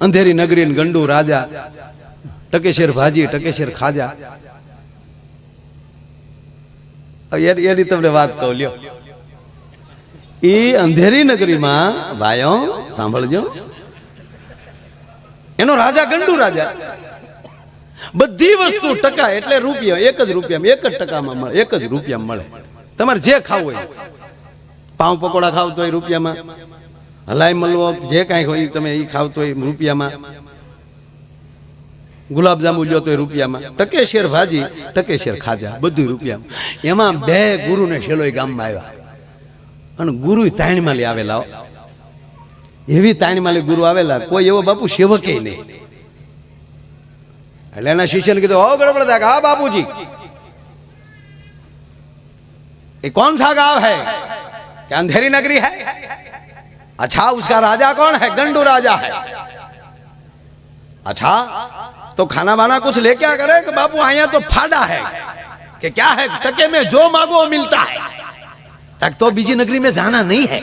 અંધેરી નગરી ગંડુ રાજા, ટકેશેર ભાજી, ટકેશેર ખાજા. એની તમને વાત કહું, લ્યો. એ અંધેરી નગરીમાં, ભાઈઓ, સાંભળજો. એનો રાજા ગંડુ રાજા. બધી વસ્તુ ટકા એટલે રૂપિયા, એક જ રૂપિયામાં, એક જ ટકામાં મળે, એક જ રૂપિયા મળે. તમારે જે ખાવું હોય, પાઉં પકોડા ખાવ તોય રૂપિયામાં. હલાઈ મલવો, જે કાંઈ હોય તમે એ ખાવતો હોય રૂપિયામાં. ગુલાબજાંબુ જો તો રૂપિયામાં. ટકે ભાજી ટકે ખાજા બધું રૂપિયામાં. એમાં બે ગુરુને શેલોય ગામમાં આવ્યા. અને ગુરુ તાણીમાલી આવેલા એવી તાણીમાલી ગુરુ આવેલા, કોઈ એવો બાપુ સેવકે નહીં. એટલે એના શિષ્યને કીધું હો ગડબડ હા, બાપુજી. એ કોણ સા ગાવ હૈ? કે અંધેરી નગરી હૈ? अच्छा उसका राजा कौन है गंडू राजा है अच्छा तो खाना वाना कुछ लेके आ करे कि बापू आया तो फाड़ा है कि क्या है टके में जो मांगो वो मिलता है तक तो बीजी नगरी में जाना नहीं है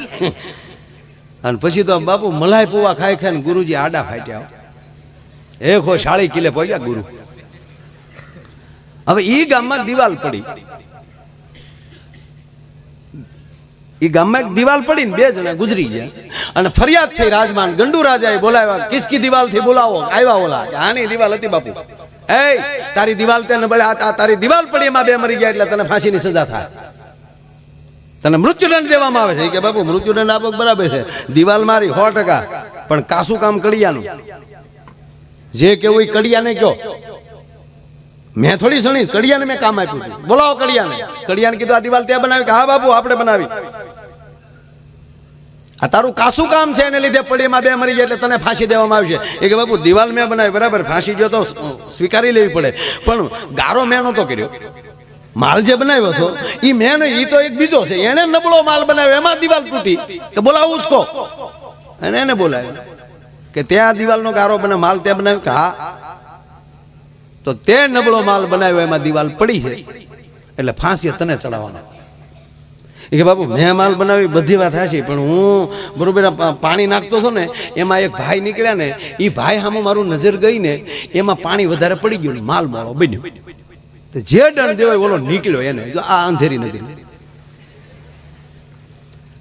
અને પછી તો બાપુ મલાઈ પુવા ખાઈ ખાઈને ગુરુજી આડા ફાટ્યા એક હો શાળી કિલે પહોંચ્યા ગુરુ હવે ઈ ગામમાં દિવાલ પડી ઈ ગામમાં એક દિવાલ પડીને બે જણા ગુજરી ગયા. અને ફરિયાદ થઈ રાજમાન, ગંડુ રાજાએ બોલાવ્યા, કિસકી દિવાલથી બોલાવો આવ્યા ઓલા. કે આની દિવાલ હતી બાપુ. એ તારી દિવાલ તેને બળે આ- તારી દિવાલ પડી, એમાં બે મરી ગયા એટલે તને ફાંસીની સજા થાય. તને મૃત્યુદંડ દેવામાં આવે છે. કે બાપુ, મૃત્યુદંડ આપો બરાબર છે. દિવાલ મારી, સો ટકા. પણ કાસું કામ કડિયાનું. જે કેવું એ કડિયાને કયો. મેં થોડી સણી, કડિયાને મેં કામ આપ્યું બોલાવો કડિયાને. કડિયાને કીધું, આ દિવાલ ત્યાં બનાવી. કે હા બાપુ, આપણે બનાવી. આ તારું કાસું કામ છે એને લીધે પડીમાં બે મરી જાય એટલે તને ફાંસી દેવામાં આવશે. એ કે બાપુ, દિવાલ મેં બનાવી, બરાબર, ફાંસી જો તો સ્વીકારી લેવી પડે. પણ ગારો મેં નહોતો કર્યો. માલ જે બનાવ્યો હતો એ મેં એ તો એક બીજો છે. એને નબળો માલ બનાવ્યો, એમાં દિવાલ તૂટી. કે બોલાવો ઉસકો? અને એને બોલાવ્યો. કે ત્યાં દિવાલનો ગારો બને માલ ત્યાં બનાવ્યો? કે હા. તો તે નબળો માલ બનાવ્યો, એમાં દિવાલ પડી છે. એટલે ફાંસી તને ચડાવવાનો. કે બાપુ મેં માલ બનાવી બધી વાત હાશી પણ હું બરોબર પાણી નાખતો હતો ને એમાં એક ભાઈ નીકળ્યા ને એ ભાઈ સામે મારું નજર ગઈ ને એમાં પાણી વધારે પડી ગયું ને માલ મોળો બન્યો. તો જે દંડ દેવાય ઓલો નીકળ્યો એને જો આ અંધેરી નગરી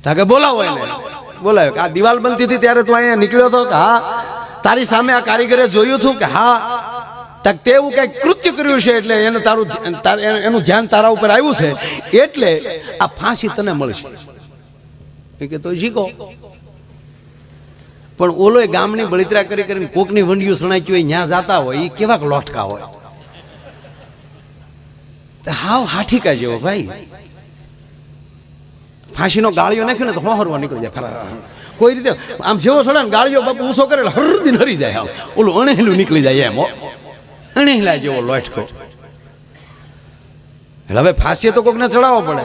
તાકે બોલાવો એને. બોલાવ્યો કે આ દિવાલ બનતી હતી ત્યારે તું અહીંયા નીકળ્યો હતો કે હા તારી સામે આ કારીગરે જોયું હતું કે હા તક તે એવું કઈ કૃત્ય કર્યું છે એટલે એને તારું એનું ધ્યાન તારા ઉપર આવ્યું છે, એટલે આ ફાંસી તને મળશે. એ કે તો શીખો પણ ઓલો ગામની બળિતરા કરી કરીને કોકની વંડિયું સણાચ્યું હોય ત્યાં જાતા હોય એ કેવાક લોટકા હોય. હાવ હાઠીકા જેવો ભાઈ. ફાંસીનો ગાળિયો નાખ્યો ને તો હોહરવા નીકળી જાય ફરાર. કોઈ રીતે આમ જેવો સડે ને ગાળિયો બાપુ ઊંસો કરે એટલે હરદી નરી જાય આમ. ઓલું અણેલું નીકળી જાય એમ. અણેલા જેવો લોટકો. એટલે હવે ફાંસી તો કોકને ચડાવવો પડે.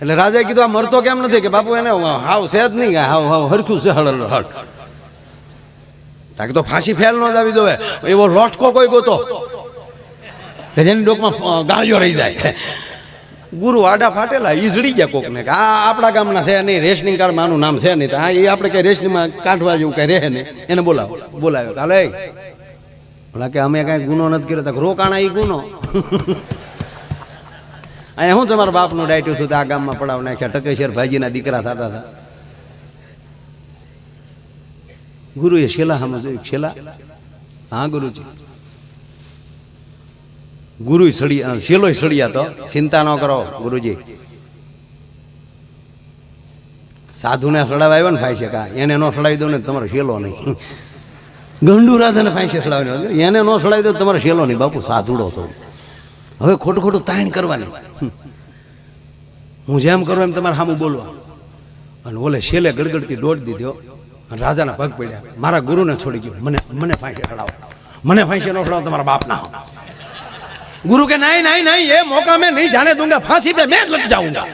એટલે રાજાએ કીધું, આ મરતો કેમ નથી? કે બાપુ એને, હાવ છે જ નહીં, હાવ હાવ, હરખું છે, હળ હળ તાકે તો ફાંસી ફેલ ન જ આવી જોવે. એવો લોટકો કોઈ ગોતો. જેની ડોકમાં ગાળિયો રહી જાય. ગુરુ આડા ફાટેલા ઈઝડી ગયા કોકને આ આપણા ગામના છે નહીં, રેશનિંગ કાર્ડમાં આનું નામ છે નહીં. તો આ એ આપણે કઈ રેશનિંગમાં કાઢવા જેવું કઈ રહે નહીં. એને બોલાવો, બોલાવ્યો કાલે ઓલા કે અમે કાંઈ ગુનો નથી કર્યો રોકાણા એ ગુનો. અહીંયા હું તમારા બાપનું ડાયટ્યું હતું આ ગામમાં પડાવ નાખ્યા. ટકેશ્વર ભાઈજીના દીકરા થતા હતા. ગુરુએ શેલા સામે જોયું શેલા હા, ગુરુજી. ગુરુ સળી શેલો સળિયા તો. ચિંતા ન કરો, ગુરુજી. સાધુને સડાવ આવ્યો ને ફાઈ કા. એને ન સડાવી દો ને તમારો શેલો નહીં. ગંડુ રાજાને ફાંસી સડાવી એને ન સડાવી દો તમારે શેલો નહીં બાપુ સાધુડો છો. હવે ખોટું ખોટું તાણ કરવાની. હું જેમ કરું એમ તમારે સામું બોલવા અને ઓલે શેલે ગડગડતી દોડ દીધો અને રાજાના પગ પડ્યા. મારા ગુરુને છોડી ગયો. મને મને ફાંસી સડાવો મને ફાંસી ન સડાવો તમારા બાપના ગુરુ કે નહીં નહીં નહીં એ મોકા મેં નહીં જાને દૂંગા. ફાંસી પે મેં લટ જાઉંગા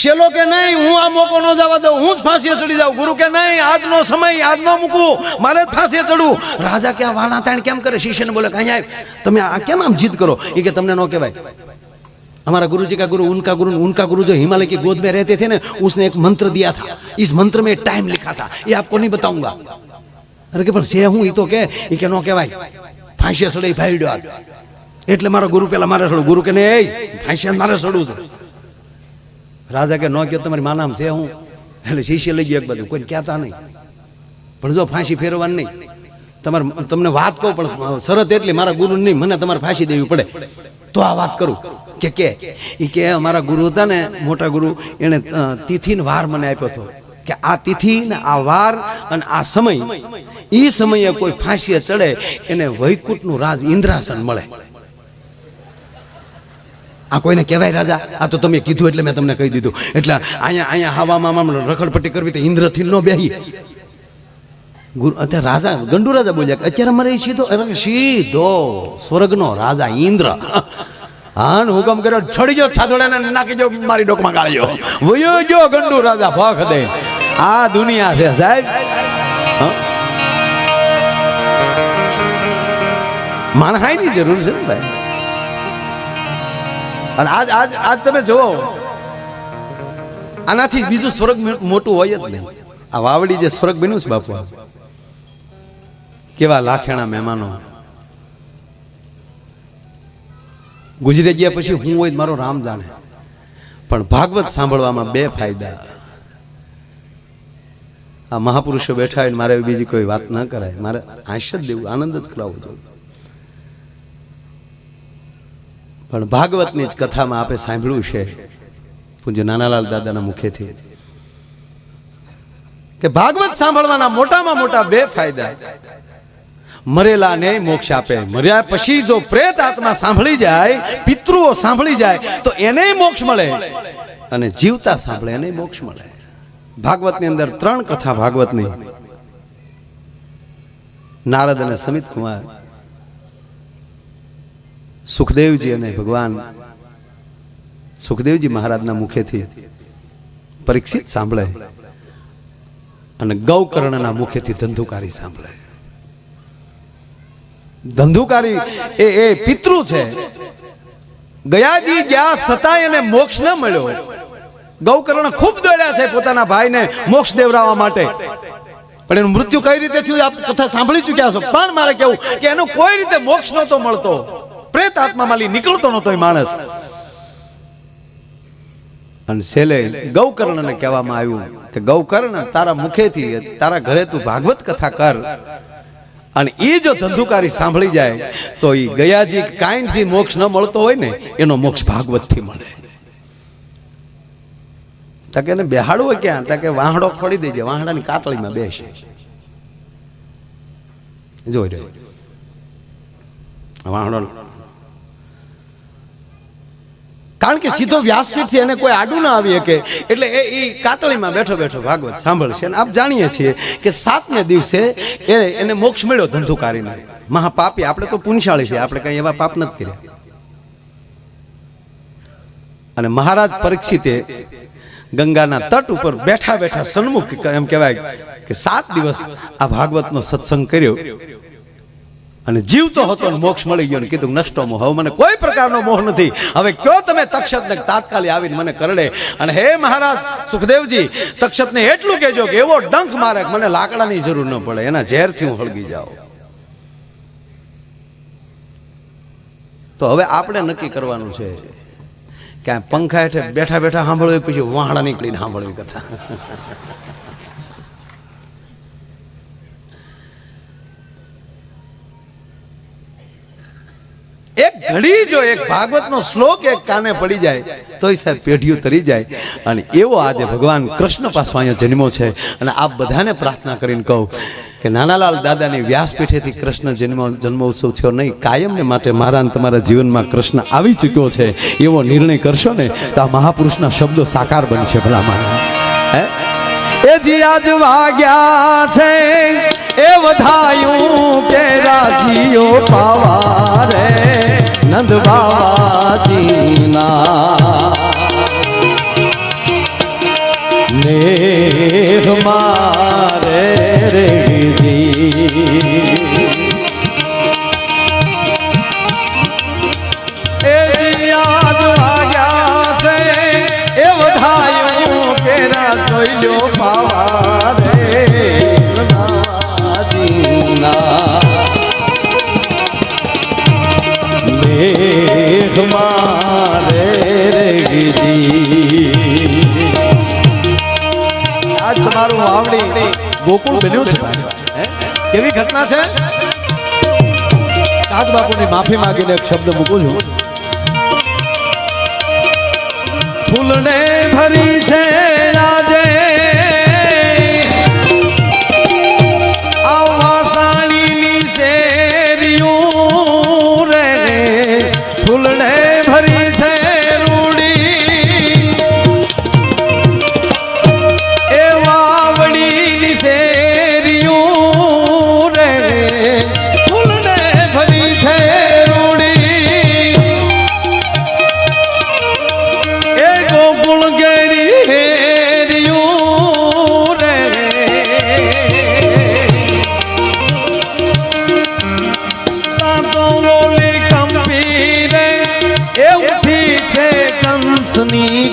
શેલો કે નહીં, હું આ મોકો ન જવા દઉં, હું જ ફાંસીએ ચડી જાઉં. ગુરુ કે નહીં, આજનો સમય આજ ન મૂકવું, મારે જ ફાંસીએ ચડવું. રાજા કે આ વાના તાણ કેમ કરે? શિષ્યને બોલે અહીંયા તમે આ કેમ આમ જીદ કરો? એ કે તમને ન કહેવાય. हमारा गुरु जी का गुरु उनका गुरु उनका गुरु जो हिमालय की गोद में रहते थे ना उसने एक मंत्र दिया था इस मंत्र में टाइम लिखा था ये आपको नहीं बताऊंगा अरे के पर से हूँ ये तो के ये के नो के भाई फांसी એટલે મારા ગુરુ પેલા મારે સડું ગુરુ કે ને એ ફાંસી મારે સડું છે. રાજા કે ન કહો તમારી માનામ છે હું? એટલે શિષ્ય લઈ ગયો એક બધું કોઈ કહેતા નહીં. પણ જો ફાંસી ફેરવાની નહીં. તમારે, તમને વાત કહું, પણ શરત એટલી, મારા ગુરુ નહીં, મને તમારે ફાંસી દેવી પડે. તો આ વાત કરું. કે કે? એ કે અમારા ગુરુ હતા ને, મોટા ગુરુ, એણે તિથિને વાર મને આપ્યો હતો. કે આ તિથિ ને આ વાર અને આ સમય એ સમયે કોઈ ફાંસીએ ચડે, એને વૈકુંઠનું રાજ ઇન્દ્રાસન મળે. આ કોઈને કહેવાય, રાજા? આ તો તમે કીધું એટલે મેં તમને કહી દીધું. એટલે અહીંયા અહીંયા હવામાં રખડપટ્ટી કરવી તો ઇન્દ્રથી ન બેહી. ગુરુ, અત્યારે રાજા, ગંડુ રાજા બોલ્યા અત્યારે મારે સીધો સીધો સ્વર્ગનો રાજા ઇન્દ્ર. હા હુકમ કર્યો, છડી જો છાદોડાને નાખી જો મારી ડોકમાં ગાળ્યો. વયો જો ગંડુ રાજા ફખ દે. આ દુનિયા છે, સાહેબ? માણહાઈની જરૂર છે ને ભાઈ? અને આજ આજ આજ તમે જુઓ. આનાથી બીજું સ્વર્ગ મોટું હોય જ નહીં. આ વાવડી જે સ્વર્ગ બન્યું છે બાપુ, કેવા લાખેણા મહેમાનો. ગુજરી ગયા પછી હું હોય મારો રામ જાણે. પણ ભાગવત સાંભળવામાં બે ફાયદા. આ મહાપુરુષો બેઠા હોય મારે બીજી કોઈ વાત ન કરાય. મારે હાસ્ય જ દેવું, આનંદ જ કરાવવો જોઈએ. પણ ભાગવતની જ કથામાં આપે સાંભળ્યું છે પૂજ્ય નાનાલાલ દાદાના મુખેથી કે ભાગવત સાંભળવાના મોટામાં મોટા બે ફાયદા મરેલાને મોક્ષ આપે, મર્યા પછી જો પ્રેત આત્મા સાંભળી જાય, પિતૃઓ સાંભળી જાય, તો એને મોક્ષ મળે અને જીવતા સાંભળે એને મોક્ષ મળે. ભાગવતની અંદર ત્રણ કથા ભાગવતની. નારદ અને સમિત કુમાર સુખદેવજી અને ભગવાન સુખદેવજી મહારાજના મુખેથી પરીક્ષિત સાંભળે અને ગૌકર્ણના મુખેથી ધંધુકારી સાંભળે. ધંધુકારી એ એ પિતૃ છે. ગયાજી ગયા સતાય એને મોક્ષ ન મળ્યો. ગૌકર્ણ ખૂબ દોડ્યા છે પોતાના ભાઈને મોક્ષ દેવરાવા માટે. પણ એનું મૃત્યુ કઈ રીતે થયું આપ કથા સાંભળી ચૂક્યા છો પણ મારે કેવું કે એનો કોઈ રીતે મોક્ષ નહોતો મળતો. પ્રેત આત્મામાંથી નીકળતો નહોતો એ માણસ. અને છેલ્લે ગૌકર્ણને કહેવામાં આવ્યું કે, ગૌકર્ણ, તારા મુખેથી, તારા ઘરે તું ભાગવત કથા કર. અને એ જો ધંધુકારી સાંભળી જાય, તો એ ગયાજી કાંઈથી મોક્ષ ન મળતો હોય ને, એનો મોક્ષ ભાગવતથી મળે. તાકે એને બેહાડવો ક્યાં? તકે વાહડો ખોડી દેજે, વાહડાની કાતળીમાં બેસે. જોઈ રહ્યો. વાહડો કારણ કે સીધો વ્યાસપીઠથી એને કોઈ આડું ના આવી શકે એટલે એ ઈ કાતળીમાં બેઠો બેઠો ભાગવત સાંભળશે અને આપ જાણીએ છીએ કે સાતમે દિવસે એ એને મોક્ષ મળ્યો ધંધુકારીને. મહાપાપી આપણે તો પુણ્યશાળી છે આપણે કંઈ એવા પાપ નથી કર્યા. અને મહારાજ પરીક્ષિતે ગંગાના તટ ઉપર બેઠા બેઠા સન્મુખ એમ કહેવાય કે સાત દિવસ આ ભાગવતનો સત્સંગ કર્યો. અને જીવતો હતો ને મોક્ષ મળી ગયો ને કીધું નષ્ટો મોહ. હવે મને કોઈ પ્રકારનો મોહ નથી. હવે કયો તમે તક્ષતને તાત્કાલિક આવીને મને કરડે? અને હે મહારાજ સુખદેવજી તક્ષતને એટલું કહેજો કે એવો ડંખ મારે મને લાકડાની જરૂર ન પડે. એના ઝેરથી હું હળગી જાઉં. તો હવે આપણે નક્કી કરવાનું છે ક્યાં પંખા હેઠે બેઠા બેઠા સાંભળવી પછી વાહણા નીકળીને સાંભળવી કથા? એક ઘડી જો, એક ભાગવતનો શ્લોક એક કાને પડી જાય, તોય સાહેબ પેઢીઓ તરી જાય. અને એવો આજે ભગવાન કૃષ્ણ પાસો અહીંયા જન્મો છે. અને આપ બધાને પ્રાર્થના કરીને કહું કે નાનાલાલ દાદાની વ્યાસપીઠેથી કૃષ્ણ જન્મ, જન્મોત્સવ થયો નહીં. કાયમને માટે મારા તમારા જીવનમાં કૃષ્ણ આવી ચૂક્યો છે. એવો નિર્ણય કરશો ને, તો આ મહાપુરુષના શબ્દો સાકાર બનશે ભલા હે? એ જી આજ વાગ્યા છે, એ વધાયું કે રાજીઓ પાવા રે. નંદ બાવાજીના નેહ મારે રેજી મારે રેગીજી આજ તમારું વાવડી ગોકુળ બન્યું છે કેવી ઘટના છે કાગ બાપુની માફી માંગીને એક શબ્દ મૂકું છું। ફૂલને ભરી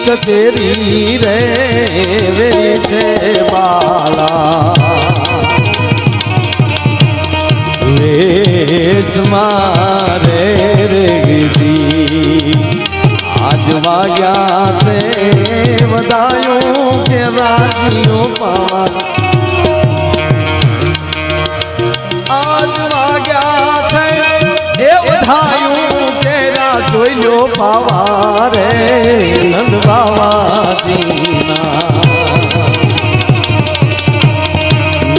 કચેરી રે વેરી છે બાલા. વેશ મારે રે ગીધી આજ વાગ્યા છે વધાયું કે રાજીઓ પાર. જોઈલો પાવા રે નંદ બાવાજીના.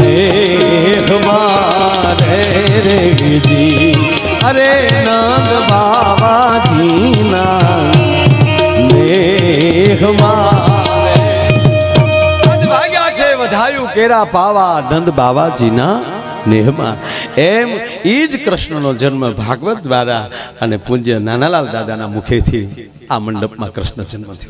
મેઘ મારે રે ગીધી અરે નંદ બાવાજીના. મેઘ ભાગ્યા છે વધાયું કેરા પાવા નંદ બાબાજીના નેહમાં એમ એ જ કૃષ્ણનો જન્મ ભાગવત દ્વારા અને પૂજ્ય નાનાલાલ દાદાના મુખેથી આ મંડપમાં કૃષ્ણ જન્મ થયો છે.